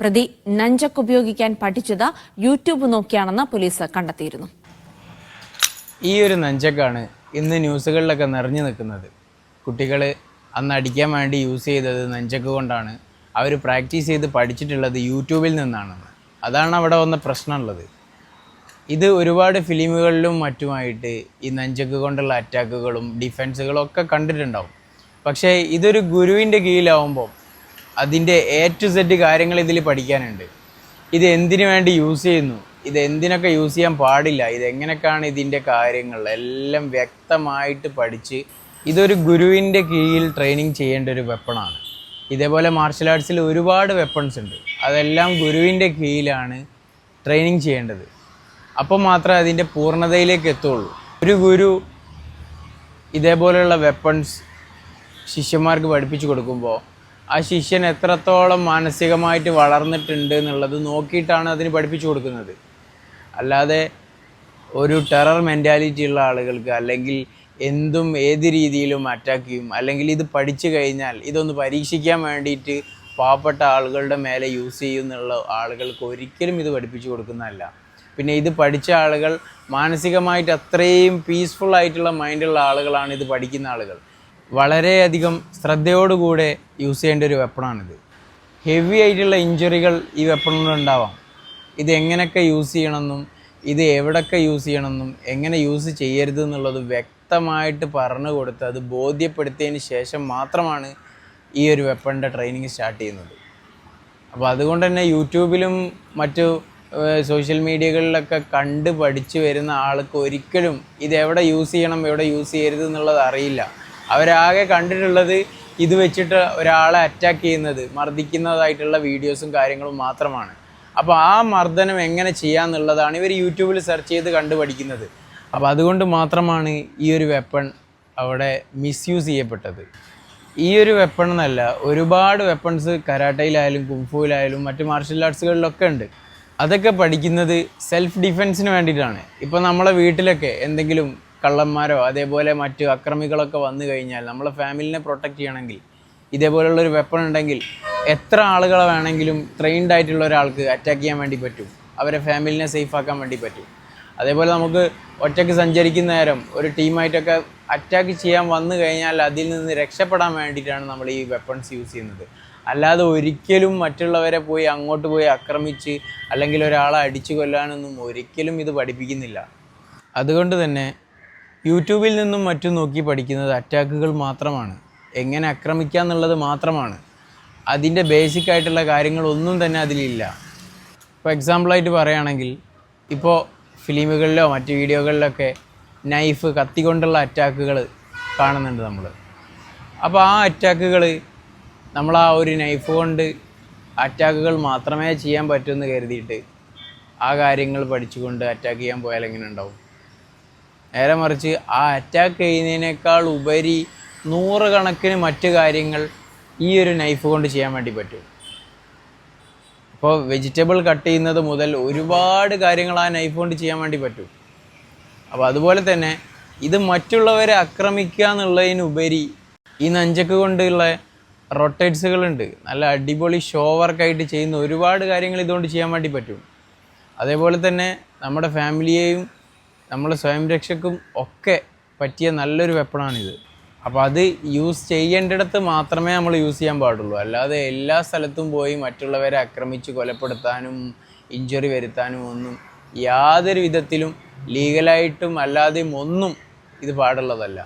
പ്രതി നഞ്ചക്ക് ഉപയോഗിക്കാൻ പഠിച്ചത് യൂട്യൂബ് നോക്കിയാണെന്ന് പോലീസ് കണ്ടെത്തിയിരുന്നു. ഈ ഒരു നഞ്ചക്കാണ് ഇന്ന് ന്യൂസുകളിലൊക്കെ നിറഞ്ഞു നിൽക്കുന്നത്. കുട്ടികൾ അന്ന് അടിക്കാൻ വേണ്ടി യൂസ് ചെയ്തത് നഞ്ചക്ക് കൊണ്ടാണ് അവർ പ്രാക്ടീസ് ചെയ്ത് പഠിച്ചിട്ടുള്ളത് യൂട്യൂബിൽ നിന്നാണെന്ന് അതാണ് അവിടെ വന്ന പ്രശ്നമുള്ളത്. ഇത് ഒരുപാട് ഫിലിമുകളിലും മറ്റുമായിട്ട് ഈ നഞ്ചക്ക് കൊണ്ടുള്ള അറ്റാക്കുകളും ഡിഫൻസുകളും ഒക്കെ കണ്ടിട്ടുണ്ടാവും. പക്ഷേ ഇതൊരു ഗുരുവിന്റെ കീഴിലാവുമ്പോൾ അതിന്റെ എ ടു സെറ്റ് കാര്യങ്ങൾ ഇതിൽ പഠിക്കാനുണ്ട്. ഇത് എന്തിനു വേണ്ടി യൂസ് ചെയ്യുന്നു? ഇത് എന്തിനൊക്കെ യൂസ് ചെയ്യാൻ പാടില്ല? ഇത് ഇതിന്റെ കാര്യങ്ങൾ? എല്ലാം വ്യക്തമായിട്ട് പഠിച്ച് ഇതൊരു ഗുരുവിന്റെ കീഴിൽ ട്രെയിനിങ് ചെയ്യേണ്ട ഒരു വെപ്പണാണ് ഇതേപോലെ മാർഷൽ ആർട്സിൽ ഒരുപാട് വെപ്പൺസ് ഉണ്ട്. അതെല്ലാം ഗുരുവിന്റെ കീഴിലാണ് ട്രെയിനിങ് ചെയ്യേണ്ടത്. അപ്പം മാത്രമേ അതിന്റെ പൂർണതയിലേക്ക് എത്തുള്ളൂ. ഒരു ഗുരു ഇതേപോലെയുള്ള വെപ്പൺസ് ശിഷ്യന്മാർക്ക് പഠിപ്പിച്ചു കൊടുക്കുമ്പോൾ ആ ശിഷ്യൻ എത്രത്തോളം മാനസികമായിട്ട് വളർന്നിട്ടുണ്ട് എന്നുള്ളത് നോക്കിയിട്ടാണ് അതിന് പഠിപ്പിച്ചു കൊടുക്കുന്നത്. അല്ലാതെ ഒരു ടെറർ മെന്റാലിറ്റി ഉള്ള ആളുകൾക്ക് അല്ലെങ്കിൽ എന്തും ഏത് രീതിയിലും അറ്റാക്ക് ചെയ്യും. അല്ലെങ്കിൽ ഇത് പഠിച്ചു കഴിഞ്ഞാൽ ഇതൊന്ന് പരീക്ഷിക്കാൻ വേണ്ടിയിട്ട് പാവപ്പെട്ട ആളുകളുടെ മേലെ യൂസ് ചെയ്യുന്നുള്ള ആളുകൾക്ക് ഒരിക്കലും ഇത് പഠിപ്പിച്ചു കൊടുക്കുന്നതല്ല. പിന്നെ ഇത് പഠിച്ച ആളുകൾ മാനസികമായിട്ട് അത്രയും പീസ്ഫുൾ ആയിട്ടുള്ള മൈൻഡുള്ള ആളുകളാണ് ഇത് പഠിക്കുന്ന ആളുകൾ. വളരെയധികം ശ്രദ്ധയോടുകൂടെ യൂസ് ചെയ്യേണ്ട ഒരു വെപ്പണാണിത് ഹെവി ആയിട്ടുള്ള ഇഞ്ചുറികൾ ഈ വെപ്പണിൽ ഉണ്ടാവാം. ഇത് എങ്ങനെയൊക്കെ യൂസ് ചെയ്യണമെന്നും ഇത് എവിടൊക്കെ യൂസ് ചെയ്യണമെന്നും എങ്ങനെ യൂസ് ചെയ്യരുത് എന്നുള്ളത് വ്യക്തമായിട്ട് പറഞ്ഞു കൊടുത്ത് അത് ബോധ്യപ്പെടുത്തിയതിന് ശേഷം മാത്രമാണ് ഈ ഒരു വെപ്പണിന്റെ ട്രെയിനിങ് സ്റ്റാർട്ട് ചെയ്യുന്നത്. അപ്പോൾ അതുകൊണ്ട് തന്നെ യൂട്യൂബിലും മറ്റു സോഷ്യൽ മീഡിയകളിലൊക്കെ കണ്ട് പഠിച്ചു വരുന്ന ആൾക്ക് ഒരിക്കലും ഇത് എവിടെ യൂസ് ചെയ്യണം എവിടെ യൂസ് ചെയ്യരുത് എന്നുള്ളത് അറിയില്ല. അവരാകെ കണ്ടിട്ടുള്ളത് ഇത് വെച്ചിട്ട് ഒരാളെ അറ്റാക്ക് ചെയ്യുന്നത് മർദ്ദിക്കുന്നതായിട്ടുള്ള വീഡിയോസും കാര്യങ്ങളും മാത്രമാണ്. അപ്പോൾ ആ മർദ്ദനം എങ്ങനെ ചെയ്യാന്നുള്ളതാണ് ഇവർ യൂട്യൂബിൽ സെർച്ച് ചെയ്ത് കണ്ടു പഠിക്കുന്നത് അപ്പോൾ അതുകൊണ്ട് മാത്രമാണ് ഈ ഒരു വെപ്പൺ അവിടെ മിസ്യൂസ് ചെയ്യപ്പെട്ടത്. ഈ ഒരു വെപ്പൺ എന്നല്ല ഒരുപാട് വെപ്പൺസ് കരാട്ടയിലായാലും കുംഫുവിലായാലും മറ്റ് മാർഷൽ ആർട്സുകളിലൊക്കെ ഉണ്ട്. അതൊക്കെ പഠിക്കുന്നത് സെൽഫ് ഡിഫെൻസിന് വേണ്ടിയിട്ടാണ്. ഇപ്പോൾ നമ്മളെ വീട്ടിലൊക്കെ എന്തെങ്കിലും കള്ളന്മാരോ അതേപോലെ മറ്റു അക്രമികളൊക്കെ വന്നു കഴിഞ്ഞാൽ നമ്മളെ ഫാമിലിനെ പ്രൊട്ടക്റ്റ് ചെയ്യണമെങ്കിൽ ഇതേപോലുള്ളൊരു വെപ്പൺ ഉണ്ടെങ്കിൽ എത്ര ആളുകളെ വേണമെങ്കിലും ട്രെയിൻഡ് ആയിട്ടുള്ള ഒരാൾക്ക് അറ്റാക്ക് ചെയ്യാൻ വേണ്ടി പറ്റും. അവരെ ഫാമിലിനെ സേഫ് ആക്കാൻ വേണ്ടി പറ്റും. അതേപോലെ നമുക്ക് ഒറ്റയ്ക്ക് സഞ്ചരിക്കുന്ന നേരം ഒരു ടീമായിട്ടൊക്കെ അറ്റാക്ക് ചെയ്യാൻ വന്നു കഴിഞ്ഞാൽ അതിൽ നിന്ന് രക്ഷപ്പെടാൻ വേണ്ടിയിട്ടാണ് നമ്മൾ ഈ വെപ്പൺസ് യൂസ് ചെയ്യുന്നത്. അല്ലാതെ ഒരിക്കലും മറ്റുള്ളവരെ പോയി അങ്ങോട്ട് പോയി ആക്രമിച്ച് അല്ലെങ്കിൽ ഒരാളെ അടിച്ചു കൊല്ലാനൊന്നും ഒരിക്കലും ഇത് പഠിപ്പിക്കുന്നില്ല. അതുകൊണ്ട് തന്നെ യൂട്യൂബിൽ നിന്നും മറ്റും നോക്കി പഠിക്കുന്നത് അറ്റാക്കുകൾ മാത്രമാണ്. എങ്ങനെ ആക്രമിക്കുക എന്നുള്ളത് മാത്രമാണ്. അതിന്റെ ബേസിക് ആയിട്ടുള്ള കാര്യങ്ങളൊന്നും തന്നെ അതിലില്ല. ഇപ്പോൾ എക്സാമ്പിളായിട്ട് പറയുകയാണെങ്കിൽ ഇപ്പോൾ ഫിലിമുകളിലോ മറ്റ് വീഡിയോകളിലൊക്കെ നൈഫ് കത്തി കൊണ്ടുള്ള അറ്റാക്കുകൾ കാണുന്നുണ്ട് നമ്മൾ. അപ്പോൾ ആ അറ്റാക്കുകൾ നമ്മൾ ആ ഒരു നൈഫ് കൊണ്ട് അറ്റാക്കുകൾ മാത്രമേ ചെയ്യാൻ പറ്റുമെന്ന് കരുതിയിട്ട് ആ കാര്യങ്ങൾ പഠിച്ചുകൊണ്ട് അറ്റാക്ക് ചെയ്യാൻ പോയാൽ എങ്ങനെ ഉണ്ടാവും? നേരെ മറിച്ച് ആ അറ്റാക്ക് ചെയ്യുന്നതിനേക്കാൾ ഉപരി നൂറുകണക്കിന് മറ്റു കാര്യങ്ങൾ ഈ ഒരു നൈഫ് കൊണ്ട് ചെയ്യാൻ വേണ്ടി പറ്റും. ഇപ്പോൾ വെജിറ്റബിൾ കട്ട് ചെയ്യുന്നത് മുതൽ ഒരുപാട് കാര്യങ്ങൾ ആ നൈഫ് കൊണ്ട് ചെയ്യാൻ വേണ്ടി പറ്റും. അപ്പോൾ അതുപോലെ തന്നെ ഇത് മറ്റുള്ളവരെ ആക്രമിക്കുക എന്നുള്ളതിനുപരി ഈ നഞ്ചക്ക് കൊണ്ടുള്ള റൊട്ടേറ്റ്സുകളുണ്ട് നല്ല അടിപൊളി ഷോ വർക്കായിട്ട് ചെയ്യുന്ന ഒരുപാട് കാര്യങ്ങൾ ഇതുകൊണ്ട് ചെയ്യാൻ വേണ്ടി പറ്റും. അതേപോലെ തന്നെ നമ്മുടെ ഫാമിലിയെയും നമ്മുടെ സ്വയം രക്ഷക്കും ഒക്കെ പറ്റിയ നല്ലൊരു വെപ്പണാണിത്. അപ്പോൾ അത് യൂസ് ചെയ്യേണ്ടിടത്ത് മാത്രമേ നമ്മൾ യൂസ് ചെയ്യാൻ പാടുള്ളൂ. അല്ലാതെ എല്ലാ സ്ഥലത്തും പോയി മറ്റുള്ളവരെ ആക്രമിച്ച് കൊലപ്പെടുത്താനും ഇഞ്ചുറി വരുത്താനും ഒന്നും യാതൊരു വിധത്തിലും ലീഗലായിട്ടും അല്ലാതെയും ഒന്നും ഇത് പാടുള്ളതല്ല.